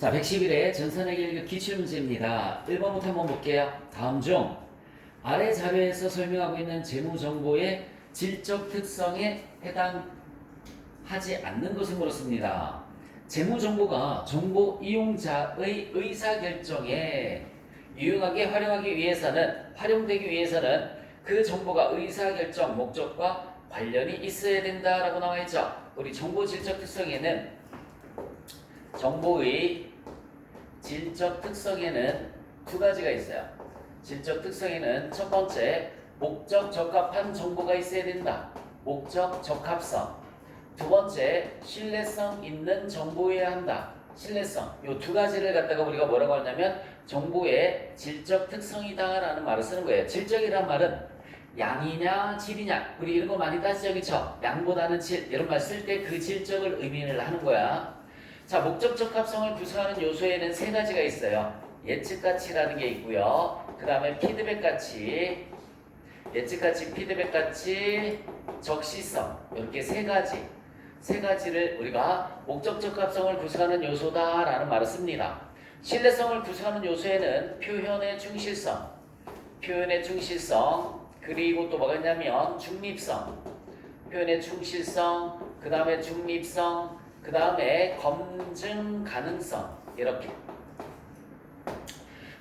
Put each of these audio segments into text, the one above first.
자, 111회 전산회계 1급 기출문제입니다. 1번부터 한번 볼게요. 다음 중 아래 자료에서 설명하고 있는 재무정보의 질적 특성에 해당하지 않는 것을 물었습니다. 재무정보가 정보 이용자의 의사결정에 유용하게 활용하기 위해서는 활용되기 위해서는 그 정보가 의사결정 목적과 관련이 있어야 된다라고 나와 있죠. 우리 정보 질적 특성에는 정보의 질적 특성에는 두 가지가 있어요. 질적 특성에는 첫 번째 목적 적합한 정보가 있어야 된다. 목적 적합성. 두 번째 신뢰성 있는 정보여야 한다. 신뢰성. 이 두 가지를 갖다가 우리가 뭐라고 하냐면 정보의 질적 특성이다라는 말을 쓰는 거예요. 질적이란 말은 양이냐 질이냐 우리 이런 거 많이 따지죠 그쵸? 양보다는 질 이런 말 쓸 때 그 질적을 의미를 하는 거야. 자 목적 적합성을 구성하는 요소에는 세 가지가 있어요. 예측 가치라는 게 있고요. 그 다음에 피드백 가치, 예측 가치, 피드백 가치, 적시성 이렇게 세 가지 세 가지를 우리가 목적 적합성을 구성하는 요소다라는 말을 씁니다. 신뢰성을 구성하는 요소에는 표현의 충실성, 표현의 충실성 그리고 또 뭐가 있냐면 중립성, 표현의 충실성, 그 다음에 중립성, 그 다음에 검증 가능성 이렇게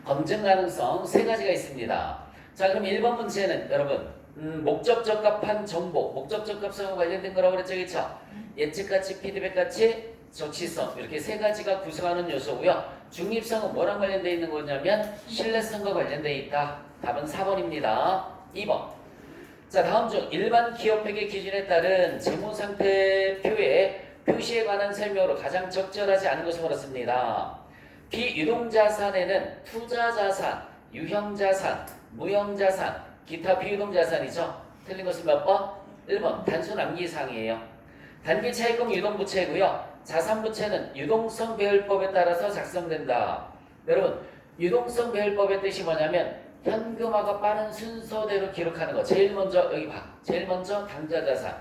검증 가능성 세 가지가 있습니다. 자 그럼 1번 문제는 여러분 음, 목적 적합한 정보, 목적 적합성과 관련된 거라고 그랬죠, 그렇죠? 예측 가치, 피드백 가치, 적시성 이렇게 세 가지가 구성하는 요소고요. 중립성은 뭐랑 관련돼 있는 거냐면 신뢰성과 관련돼 있다. 답은 4번입니다. 2번. 자 다음 중 일반 기업회계 기준에 따른 재무상태표의 표시에 관한 설명으로 가장 적절하지 않은 것을 물었습니다. 비유동자산에는 투자자산, 유형자산, 무형자산, 기타 비유동자산이죠. 틀린 것은 몇 번? 1번 단순 암기사항이에요. 단기 차입금 유동부채고요. 자산부채는 유동성 배열법에 따라서 작성된다. 여러분 유동성 배열법의 뜻이 뭐냐면 현금화가 빠른 순서대로 기록하는 거. 제일 먼저 여기 봐. 제일 먼저 당좌자산.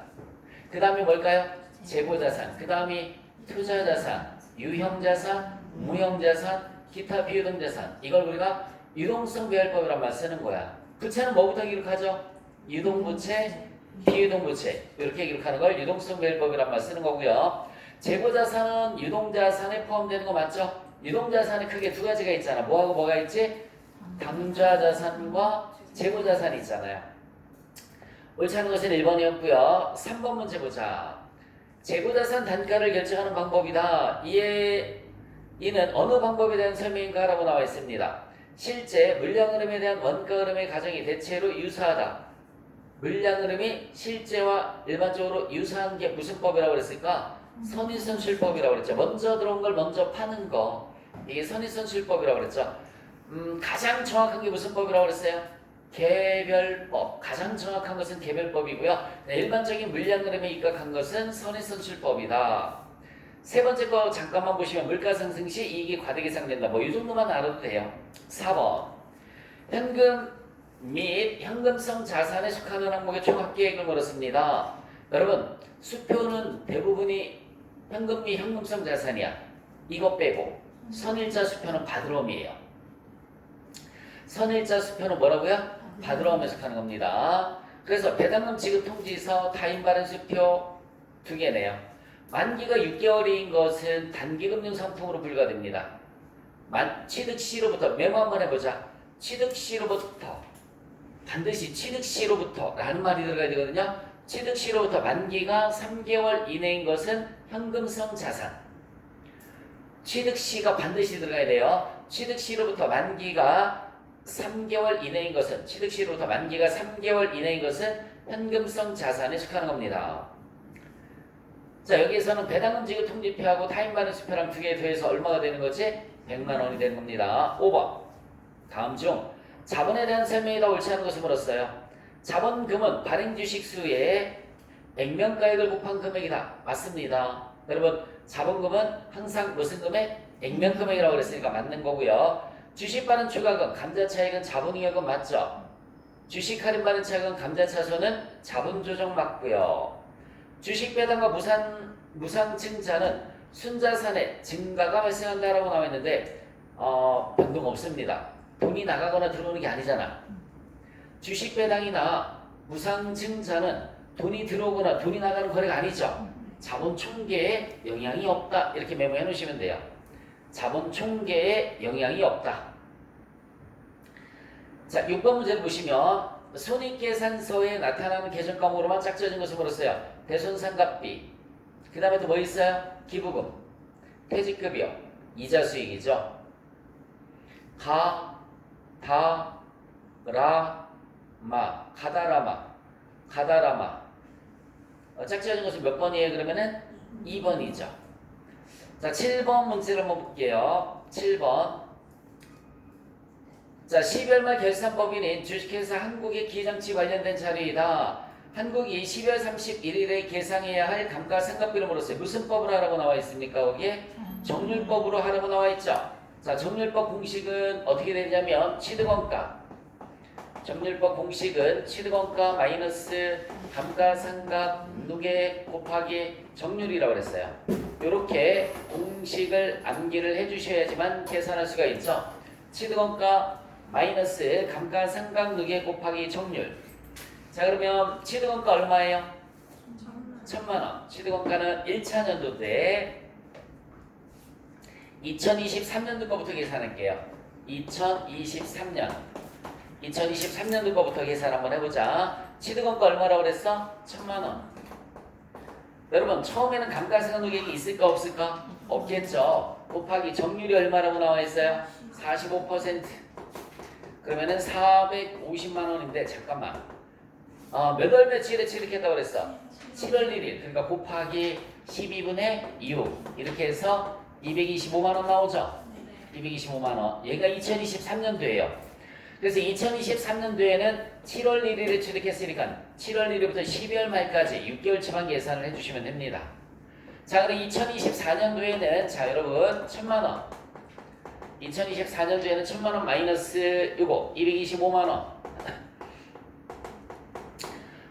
그 다음에 뭘까요? 재고자산. 그 다음이 투자자산, 유형자산, 무형자산, 기타 비유동자산. 이걸 우리가 유동성 배열법이란 말 쓰는 거야. 부채는 뭐부터 기록하죠? 유동부채, 비유동부채. 이렇게 기록하는 걸 유동성 배열법이란 말 쓰는 거고요. 재고자산은 유동자산에 포함되는 거 맞죠? 유동자산이 크게 두 가지가 있잖아. 뭐하고 뭐가 있지? 당좌자산과 재고자산이 있잖아요. 옳지 않은 것은 1번이었고요. 3번 문제 보자. 재고자산 단가를 결정하는 방법이다. 이에 이는 어느 방법에 대한 설명인가라고 나와 있습니다. 실제 물량 흐름에 대한 원가 흐름의 가정이 대체로 유사하다. 물량 흐름이 실제와 일반적으로 유사한 게 무슨 법이라고 그랬을까? 선의선실법이라고 그랬죠. 먼저 들어온 걸 먼저 파는 거. 이게 선의선실법이라고 그랬죠. 음, 가장 정확한 게 무슨 법이라고 그랬어요? 개별법. 가장 정확한 것은 개별법이고요. 네, 일반적인 물량 흐름에 입각한 것은 선의선실법이다. 세 번째 거 잠깐만 보시면 물가 상승 시 이익이 과대 계상된다 뭐 이 정도만 알아도 돼요. 4번. 현금 및 현금성 자산에 속하는 항목의 총 합계액을 물었습니다. 여러분, 수표는 대부분이 현금 및 현금성 자산이야. 이거 빼고 선일자 수표는 바드롬이에요. 선일자 수표는 뭐라고요? 바드롬에 속하는 겁니다. 그래서 배당금 지급 통지서 타임 발행 수표 두 개네요. 만기가 6개월인 것은 단기 금융 상품으로 불가됩니다. 만, 취득 시로부터 메모 한번 해보자. 취득 시로부터 반드시 취득 시로부터 라는 말이 들어가야 되거든요. 취득 시로부터 만기가 3개월 이내인 것은 현금성 자산. 취득 시가 반드시 들어가야 돼요. 취득 시로부터 만기가 3개월 이내인 것은 취득 시로부터 만기가 3개월 이내인 것은 현금성 자산에 속하는 겁니다. 자 여기에서는 배당금 지급 통지표하고 타임 발행 수표랑 두 개 더해서 얼마가 되는 거지? 100만 원이 되는 겁니다. 5번 다음 중 자본에 대한 설명이 더 옳지 않은 것을 물었어요. 자본금은 발행 주식 수의 액면가액을 곱한 금액이다. 맞습니다. 여러분 자본금은 항상 무슨 금액? 액면금액이라고 그랬으니까 맞는 거고요. 주식 발행 추가금, 감자 차익은 자본잉여금 맞죠? 주식 할인 발행 차익은 감자 차손은 자본 조정 맞고요. 주식 배당과 무상 무상증자는 순자산의 증가가 발생한다라고 나와 있는데 어, 변동 없습니다. 돈이 나가거나 들어오는 게 아니잖아. 주식 배당이나 무상증자는 돈이 들어오거나 돈이 나가는 거래가 아니죠. 자본 총계에 영향이 없다. 이렇게 메모해 놓으시면 돼요. 자본 총계에 영향이 없다. 자, 6번 문제를 보시면 손익계산서에 나타나는 계정 과목으로만 짝지어진 것을 물었어요. 대손상각비. 그 다음에 또 뭐 있어요? 기부금, 퇴직급여, 이자 수익이죠. 가, 다, 라, 마, 가다라마, 가다라마. 어, 짝지어진 것은 몇 번이에요? 그러면은 2번이죠. 자, 7번 문제를 한번 볼게요. 7번. 자, 12월 말 결산법인인 주식회사 한국의 기장치 관련된 자료이다. 한국이 12월 31일에 계상해야 할 감가상각비를 물었어요. 무슨 법을 하라고 나와 있습니까? 거기에 정률법으로 하라고 나와 있죠. 자, 정률법 공식은 어떻게 되냐면 취득원가. 정률법 공식은 취득원가 마이너스 감가상각 누계 곱하기 정률이라고 그랬어요. 이렇게 공식을 암기를 해주셔야지만 계산할 수가 있죠. 취득원가 마이너스 감가상각 누계 곱하기 정률. 자 그러면 취득원가 얼마예요? 천만 원. 취득원가는 1차 년도 때 2023년도 거부터 계산할게요. 2023년. 2023년도 거부터 계산 한번 해보자. 취득원가 얼마라고 그랬어? 천만 원. 여러분 처음에는 감가상각 누계액이 있을까 없을까? 없겠죠. 곱하기 정률이 얼마라고 나와 있어요? 45%. 그러면은 450만 원인데 잠깐만. 어, 몇월 며칠에 취득했다고 그랬어? 7월 1일. 그러니까 곱하기 12분의 6. 이렇게 해서 225만 원 나오죠? 225만 원. 얘가 2023년도예요. 그래서 2023년도에는 7월 1일에 취득했으니까 7월 1일부터 12월 말까지 6개월치만 계산을 해주시면 됩니다. 자, 그럼 2024년도에는 자 여러분 천만 원. 2024년도에는 천만 원 마이너스 이거 225만 원.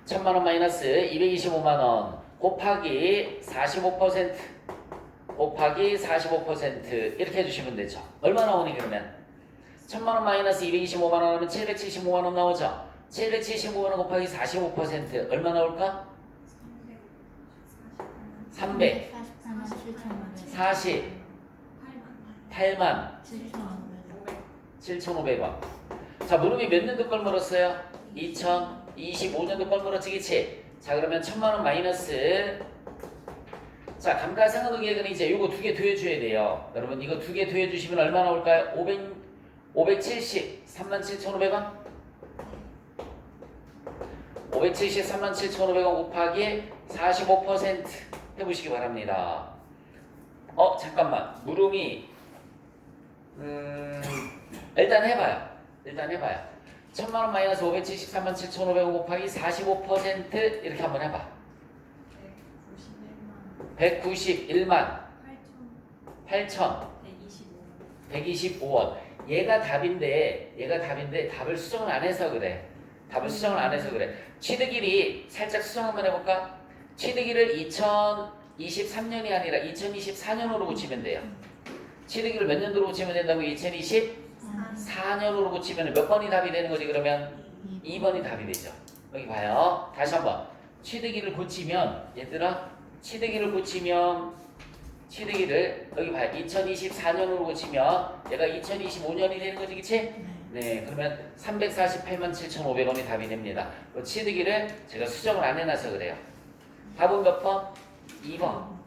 천만 원 마이너스 225만 원 곱하기 45% 곱하기 45% 이렇게 해주시면 되죠. 얼마 나오니 그러면? 천만 원 마이너스 225만 원 하면 775만 원 나오죠. 775만 원 곱하기 45% 얼마 나올까? 300 40 8만 7,500원. 자, 무릎이 몇 년도 걸 물었어요? 2025년도 걸 물었지, 그치? 자, 그러면 천만 원 마이너스. 자, 감가상각도 계획은 이제 이거 두 개 더해줘야 돼요. 여러분, 이거 두 개 더해주시면 얼마 나올까요? 500, 570, 37,500원? 570, 37,500원 곱하기 45% 해보시기 바랍니다. 어, 잠깐만. 무릎이 음, 일단 해봐요. 일단 해봐요. 천만 원 마이너스 573만 7,500원 곱하기 45% 이렇게 한번 해봐. 191만 8천 125원. 얘가 답인데 얘가 답인데 답을 수정을 안 해서 그래. 답을 수정을 안 해서 그래. 취득일이 살짝 수정 한번 해볼까? 취득일을 2023년이 아니라 2024년으로 고치면 돼요. 취득일을 몇 년도로 고치면 된다고? 2024년으로 고치면 몇 번이 답이 되는 거지 그러면 2번이 답이 되죠. 여기 봐요. 다시 한번. 취득일을 고치면 얘들아 취득일을 고치면 취득일을 여기 봐요. 2024년으로 고치면 얘가 2025년이 되는 거지 그치? 네, 그러면 348만 7,500원이 답이 됩니다. 그 취득일을 제가 수정을 안 해놔서 그래요. 답은 몇 번? 2번.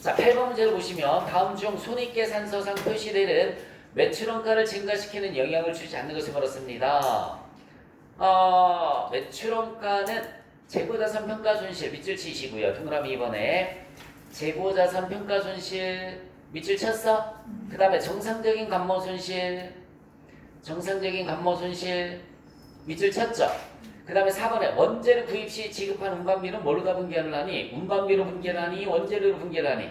자, 8번 문제를 보시면 다음 중 손익계산서상 표시되는 매출원가를 증가시키는 영향을 주지 않는 것을 물었습니다. 어, 매출원가는 재고자산 평가 손실 밑줄 치시고요. 동그라미 2번에 재고자산 평가 손실 밑줄 쳤어? 그 다음에 정상적인 감모 손실 정상적인 감모 손실 밑줄 쳤죠? 그 다음에 4번에 원재료 구입 시 지급한 운반비는 뭘로 다 분계를 하니? 운반비로 분계를 하니? 원재료로 분계를 하니?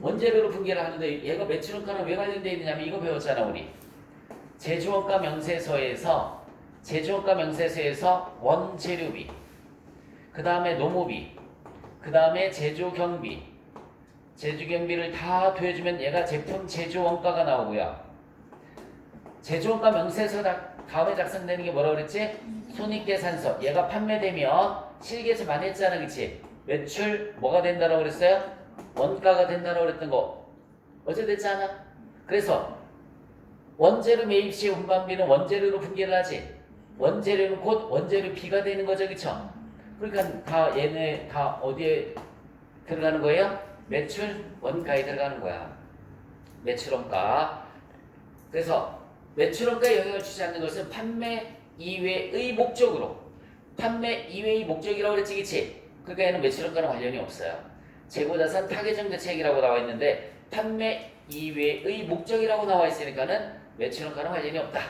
원재료로 분계를 하는데 얘가 매출원가는 왜 관련되어 있느냐면 이거 배웠잖아 우리 제조원가 명세서에서 제조원가 명세서에서 원재료비 그 다음에 노무비 그 다음에 제조 경비 제조 경비를 다 더해주면 얘가 제품 제조 원가가 나오고요. 제조 원가 명세서 다- 다음에 작성되는 게 뭐라 그랬지? 손익계산서. 얘가 판매되면 실계에서 많이 했잖아, 그치? 매출 뭐가 된다라고 그랬어요? 원가가 된다라고 그랬던 거 어제 됐잖아. 그래서 원재료 매입 시 운반비는 원재료로 분기를 하지. 원재료는 곧 원재료 B가 되는 거죠, 그쵸? 그러니까 다 얘네 다 어디에 들어가는 거예요? 매출 원가에 들어가는 거야. 매출 원가. 그래서 매출 원가에 영향을 주지 않는 것은 판매 이외의 목적으로 판매 이외의 목적이라고 그랬지, 그치? 그러니까 얘는 매출 원가랑 관련이 없어요. 재고자산 타개정 대책이라고 나와 있는데 판매 이외의 목적이라고 나와 있으니까는 매출 원가랑 관련이 없다.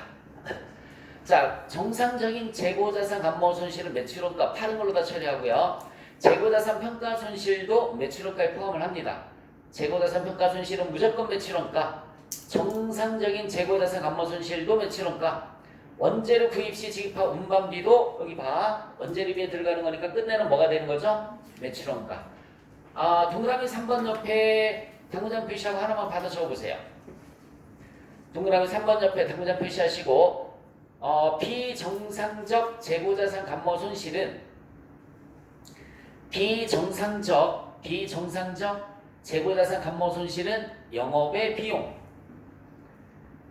자, 정상적인 재고자산 감모 손실은 매출원가 파는 걸로 다 처리하고요. 재고자산 평가 손실도 매출원가에 포함을 합니다. 재고자산 평가 손실은 무조건 매출원가. 정상적인 재고자산 감모 손실도 매출원가. 원재료 구입 시 지급한 운반비도 여기 봐. 원재료비에 들어가는 거니까 끝내는 뭐가 되는 거죠? 매출원가. 아, 동그라미 3번 옆에 당구장 표시하고 하나만 받아 적어보세요. 동그라미 3번 옆에 당구장 표시하시고 어, 비정상적 재고자산 감모 손실은 비정상적 비정상적 재고자산 감모 손실은 영업의 비용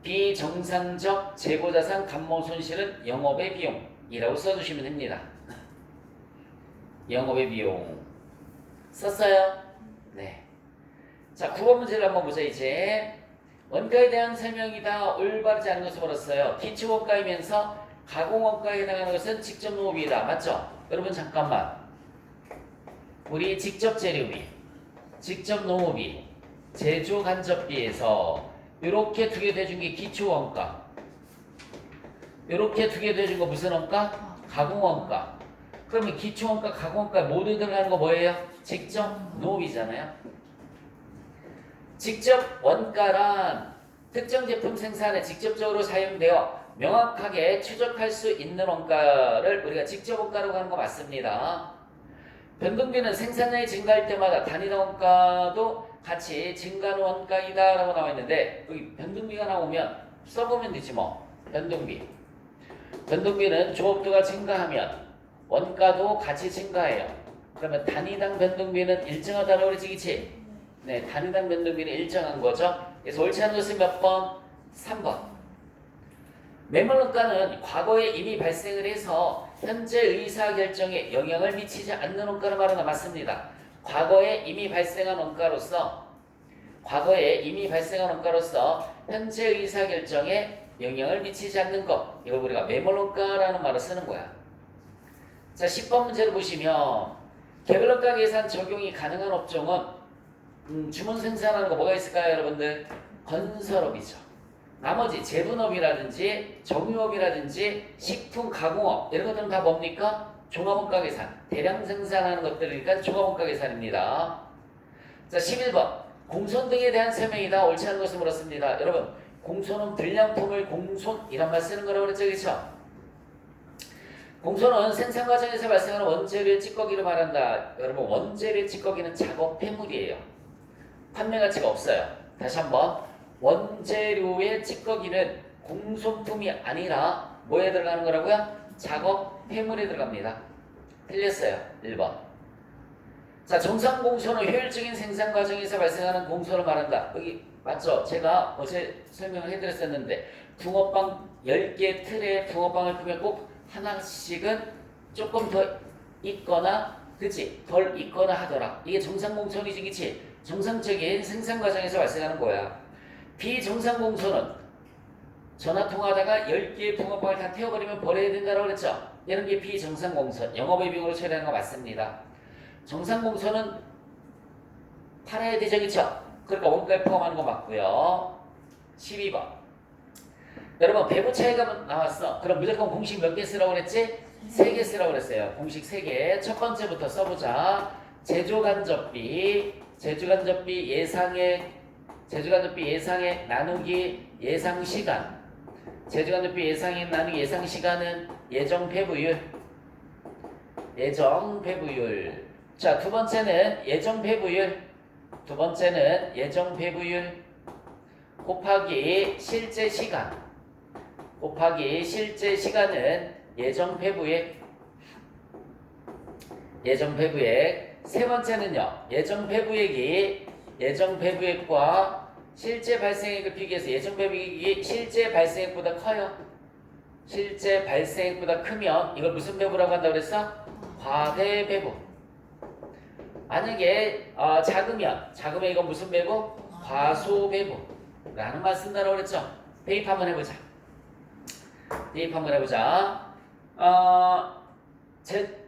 비정상적 재고자산 감모 손실은 영업의 비용이라고 써주시면 됩니다. 영업의 비용 썼어요? 네. 자, 9번 문제를 한번 보자 이제. 원가에 대한 설명이 다 올바르지 않은 것을 벌었어요. 기초 원가이면서 가공 원가에 해당하는 것은 직접 농업이다. 맞죠? 여러분 잠깐만. 우리 직접 재료비, 직접 농업비, 제조 간접비에서 이렇게 두 개 대준 게 기초 원가. 이렇게 두 개 대준 거 무슨 원가? 가공 원가. 그러면 기초 원가, 가공 원가 모두 들어가는 거 뭐예요? 직접 농업이잖아요. 직접 원가란 특정 제품 생산에 직접적으로 사용되어 명확하게 추적할 수 있는 원가를 우리가 직접 원가라고 하는 거 맞습니다. 변동비는 생산량이 증가할 때마다 단위당 원가도 같이 증가하는 원가이다 라고 나와 있는데 여기 변동비가 나오면 써보면 되지 뭐 변동비. 변동비는 조업도가 증가하면 원가도 같이 증가해요. 그러면 단위당 변동비는 일정하다라고 그러지 그치? 네, 단위당 변동비는 일정한 거죠. 그래서 옳지 않은 것은 몇 번? 3번. 매물원가는 과거에 이미 발생을 해서 현재 의사결정에 영향을 미치지 않는 원가를 말하는 맞습니다. 과거에 이미 발생한 원가로서 과거에 이미 발생한 원가로서 현재 의사결정에 영향을 미치지 않는 것 이걸 우리가 매물원가라는 말을 쓰는 거야. 자 10번 문제를 보시면 개별원가 계산 적용이 가능한 업종은 음, 주문 생산하는 거 뭐가 있을까요, 여러분들? 건설업이죠. 나머지 제분업이라든지 정유업이라든지 식품 가공업 이런 것들은 다 뭡니까? 종합원가 계산. 대량 생산하는 것들이니까 종합원가 계산입니다. 자, 11번. 공손 등에 대한 설명이다. 옳지 않은 것을 물었습니다. 여러분, 공손은 불량품을 공손이란 말 쓰는 거라고 그랬죠, 그렇죠? 공손은 생산 과정에서 발생하는 원재료의 찌꺼기를 말한다. 여러분, 원재료의 찌꺼기는 작업 폐물이에요. 판매 가치가 없어요. 다시 한번 원재료의 찌꺼기는 공손품이 아니라 뭐에 들어가는 거라고요? 작업 폐물에 들어갑니다. 틀렸어요. 1번. 자, 정상 공손은 효율적인 생산 과정에서 발생하는 공손을 말한다. 여기 맞죠? 제가 어제 설명을 해드렸었는데 붕어빵 10개 틀에 붕어빵을 끄면 꼭 하나씩은 조금 더 있거나 그치? 덜 있거나 하더라. 이게 정상 공손이지 그치? 정상적인 생산 과정에서 발생하는 거야. 비정상 공손은 전화 통화하다가 10개의 붕어빵을 다 태워버리면 버려야 된다고 그랬죠? 이런 게 비정상 공손, 영업의 비용으로 처리하는 거 맞습니다. 정상 공손은 팔아야 되죠, 그쵸? 그러니까 원가에 포함하는 거 맞고요. 12번. 여러분 배부 차이가 나왔어. 그럼 무조건 공식 몇 개 쓰라고 그랬지? 세개 쓰라고 그랬어요. 공식 세 개. 첫 번째부터 써보자. 제조간접비, 제조간접비 예상액, 제조간접비 예상액 나누기 예상 시간. 제조간접비 예상액 나누기 예상 시간은 예정 배부율. 예정 배부율. 자, 두 번째는 예정 배부율. 두 번째는 예정 배부율 곱하기 실제 시간 곱하기 실제 시간은 예정 배부액 예정 배부액 세 번째는요 예정 배부액이 예정 배부액과 실제 발생액을 비교해서 예정 배부액이 실제 발생액보다 커요 실제 발생액보다 크면 이걸 무슨 배부라고 한다고 그랬어? 과대 배부 만약에 어, 작으면 작으면 이건 무슨 배부? 과소 배부 라는 말 쓴다고 그랬죠 대입 한번 해보자 대입 한번 해보자 어, 제,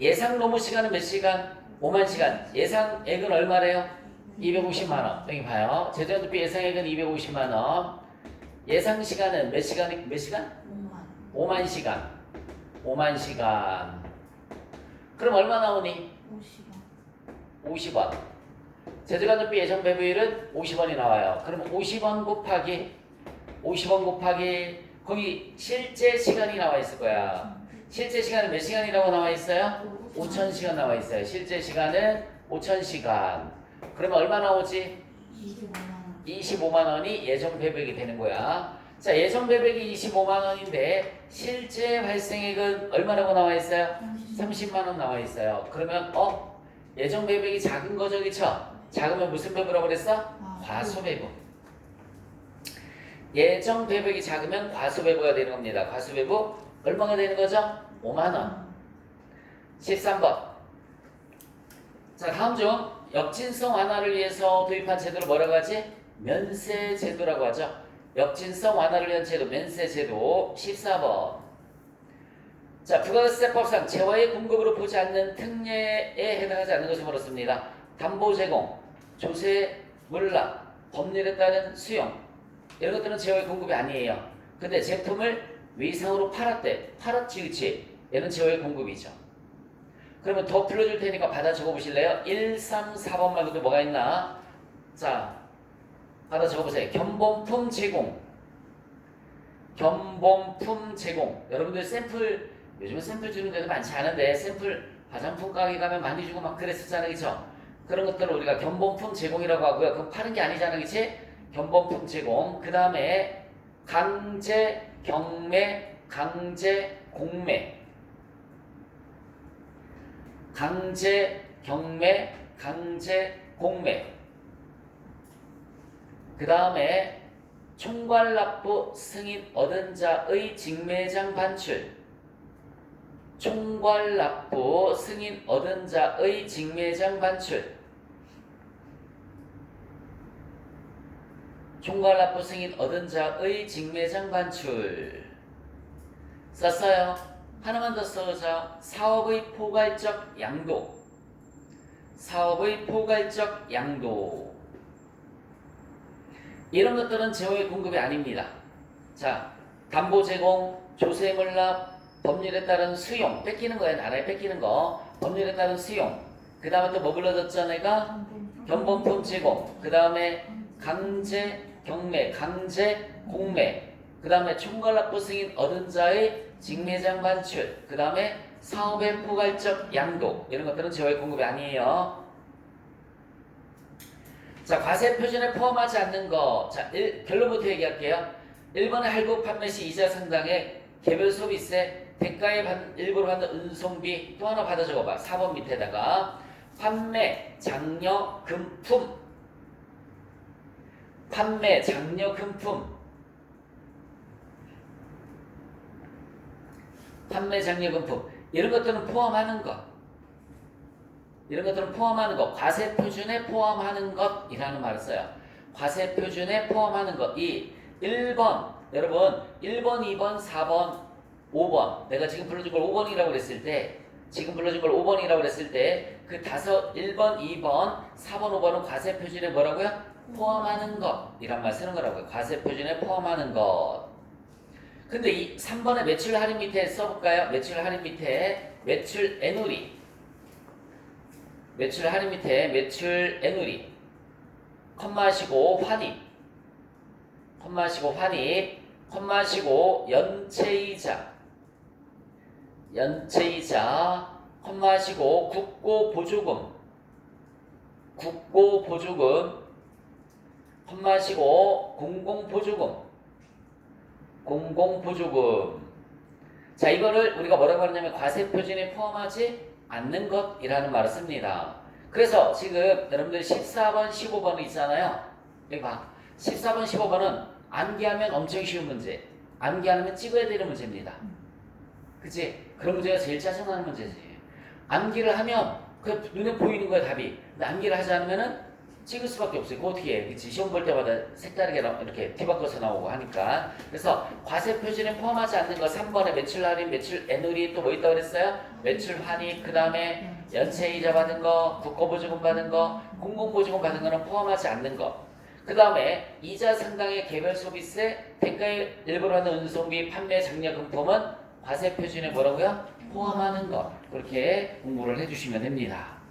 예상 노무 시간은 몇 시간? 5만 시간 예상액은 얼마래요? 250만 원 여기 봐요 제주연두비 예상액은 250만 원 예상 시간은 몇 시간? 몇 시간? 5만 5만 시간 5만 시간 그럼 얼마 나오니? 50원 50원. 제주관전비 예정 배부율은 50원이 나와요. 그럼 50원 곱하기 50원 곱하기 거기 실제 시간이 나와 있을 거야. 실제 시간은 몇 시간이라고 나와 있어요? 5,000시간 나와 있어요. 실제 시간은 5,000시간. 그러면 얼마 나오지? 25만 원 25만 원이 예정 배부액이 되는 거야. 자, 예정 배부액이 25만 원인데 실제 발생액은 얼마라고 나와 있어요? 30만 원 나와 있어요. 그러면 어 예정 배부액이 작은 거죠, 그렇죠? 작으면 무슨 배부라고 그랬어? 아, 과소 배부. 예정 배부액이 작으면 과소 배부가 되는 겁니다. 과소 배부 얼마가 되는 거죠? 5만 원. 13번. 자, 다음 중 역진성 완화를 위해서 도입한 제도를 뭐라고 하지? 면세 제도라고 하죠. 역진성 완화를 위한 제도, 면세 제도 14번. 자, 부가세법상 재화의 공급으로 보지 않는 특례에 해당하지 않는 것을 물었습니다. 담보 제공, 조세, 물납, 법률에 따른 수용 이런 것들은 재화의 공급이 아니에요. 근데 제품을 위상으로 팔았대. 팔았지, 그치? 얘는 재화의 공급이죠. 그러면 더 불러줄 테니까 받아 적어보실래요? 1, 3, 4번만 도 뭐가 있나? 자, 받아 적어보세요. 견본품 제공. 견본품 제공. 여러분들 샘플 요즘은 샘플 주는 데도 많지 않은데 샘플 화장품 가게 가면 많이 주고 막 그랬었잖아 그죠? 그런 것들을 우리가 견본품 제공이라고 하고요 그건 파는 게 아니잖아 그치? 견본품 제공 그 다음에 강제 경매 강제 공매 강제 경매 강제 공매. 그 다음에 총괄납부 승인 얻은 자의 직매장 반출. 총괄납부 승인 얻은 자의 직매장 반출. 총괄납부 승인 얻은 자의 직매장 반출. 썼어요 하나만 더 써보자 사업의 포괄적 양도. 사업의 포괄적 양도. 이런 것들은 재호의 공급이 아닙니다. 자 담보 제공 조세 물납 법률에 따른 수용 뺏기는 거야 나라에 뺏기는 거. 법률에 따른 수용. 그 다음에 또 뭐 불러줬죠 내가? 견본품 제공. 그 다음에 강제 경매 강제 공매. 그 다음에 총괄납부 승인 얻은 자의 직매장 반출 그 다음에 사업의 포괄적 양도 이런 것들은 재화의 공급이 아니에요. 자 과세 표준에 포함하지 않는 거자 결론부터 얘기할게요. 1번의 할부 판매 시 이자 상당의 개별 소비세 대가에 받, 일부러 받는 운송비 또 하나 받아 적어봐. 4번 밑에다가. 판매, 장려, 금품. 판매, 장려, 금품 판매, 장려, 금품 이런 것들은 포함하는 것 이런 것들은 포함하는 것 과세 표준에 포함하는 것이라는 말을 써요. 과세 표준에 포함하는 것. 이 1번 여러분 1번, 2번, 4번 5번 내가 지금 불러준 걸 5번이라고 그랬을 때 지금 불러준 걸 5번이라고 그랬을 때 그 다섯 1번, 2번, 4번, 5번은 과세 표준에 뭐라고요? 포함하는 것 이란 말 쓰는 거라고요. 과세 표준에 포함하는 것. 근데 이 3번의 매출 할인 밑에 써볼까요? 매출 할인 밑에 매출 애누리. 매출 할인 밑에 매출 애누리. 컴마시고 환입. 컴마시고 환입. 컴마시고 연체이자. 연체이자. 컴마시고 국고 보조금. 국고보조금. 헛마시고 공공보조금 공공보조금 자 이거를 우리가 뭐라고 하냐면 과세표준에 포함하지 않는 것이라는 말을 씁니다. 그래서 지금 여러분들 14번 15번이 있잖아요. 여기 봐. 14번 15번은 암기하면 엄청 쉬운 문제. 암기 안 하면 찍어야 되는 문제입니다. 그치? 그런 문제가 제일 짜증나는 문제지. 암기를 하면 그 눈에 보이는 거야 답이. 근데 암기를 하지 않으면은 찍을 수밖에 없어요. 그거 어떻게 해? 그치? 시험 볼 때마다 색다르게 나- 이렇게 뒤바꿔서 나오고 하니까. 그래서 과세 표준에 포함하지 않는 거 3번에 매출 할인, 매출 애누리 또 뭐 있다고 그랬어요? 매출 환입, 그 다음에 연체 이자 받은 거, 국고보조금 받은 거, 공공보조금 받은 거는 포함하지 않는 거. 그 다음에 이자 상당의 개별 소비세, 대가의 일부러 하는 운송비, 판매 장려 금품은 과세 표준에 뭐라고요? 포함하는 것. 그렇게 공부를 해주시면 됩니다.